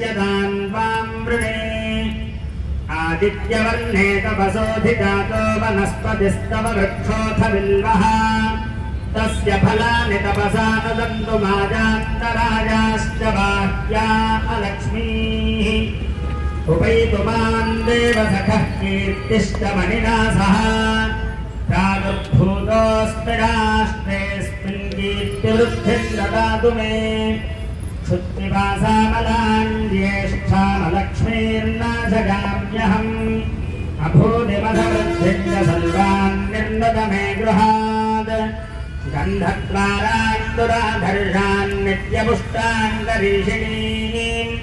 नश्यतान् वां वृणे आदित्यवर्णे तपसोऽधिजातो वनस्पतिस्तव वृक्षोऽथ बिल्वः तस्य फलानि तपसा न सन्तु माजान्तराजाश्च बाह्या अलक्ष्मीः। उपैतु माम् देवसखः कीर्तिष्टमणिना सह प्रादुर्भूतोऽस्मि राष्ट्रेऽस्मिन् कीर्तिवृद्धिम् ददातु मे। क्षुत्पिपासामलाञ्ज्येष्ठामलक्ष्मीर्नाशगाम्यहम् अभूदिमधवृद्धिम् च सर्वान् निर्मद मे गृहात् गन्धद्वारान्दुराधर्षान् नित्यपुष्टाङ्गरीषिणीम्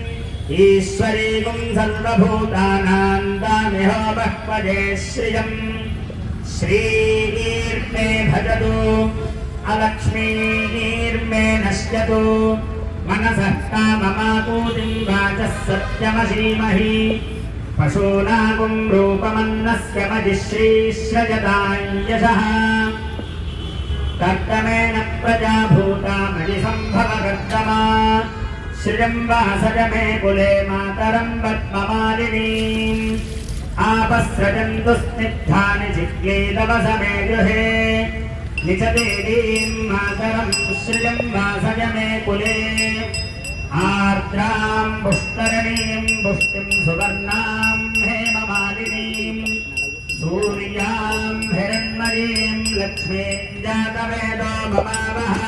ईश्वरीगुम् सर्वभूतानाम् तामिह बह्वजे श्रियम् श्रीर्मे भजतु अलक्ष्मीर्मे नश्यतु मनसः काममापूतिम् वाचः सत्यमशीमहि पशूनागुम् रूपमन्नस्य मजिश्रीश्रजतायशः कर्तमेन प्रजा वासज मे कुले मातरम् पद्ममालिनीम् आपस्रजन्तु स्निग्धानि चिक्लीतवस मे गृहे। निचदेवीम् मातरम् श्रियम् वासज मे कुले आर्द्राम् पुष्करणीम् पुष्टिम् सुवर्णाम् हेममालिनीम् सूर्याम् हिरण्मयीम् लक्ष्मीम् जातवेदो भवावः